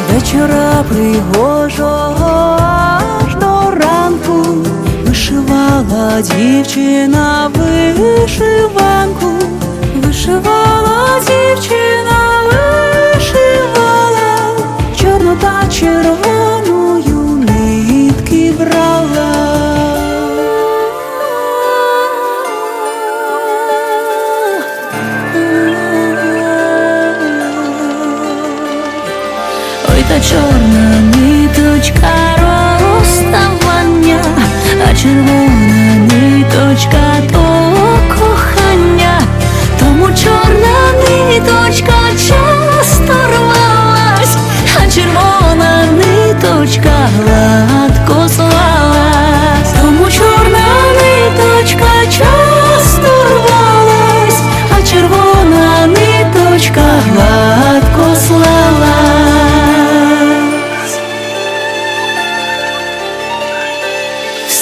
вечора пригожого аж до ранку вишивала дівчина вишиванку, вишивала дівчина, вишивала, чорну та червоною нитки брала. Та чорна ниточка розставання, а червона ниточка то кохання, тому чорна ниточка часто рвалась, а червона ниточка гладко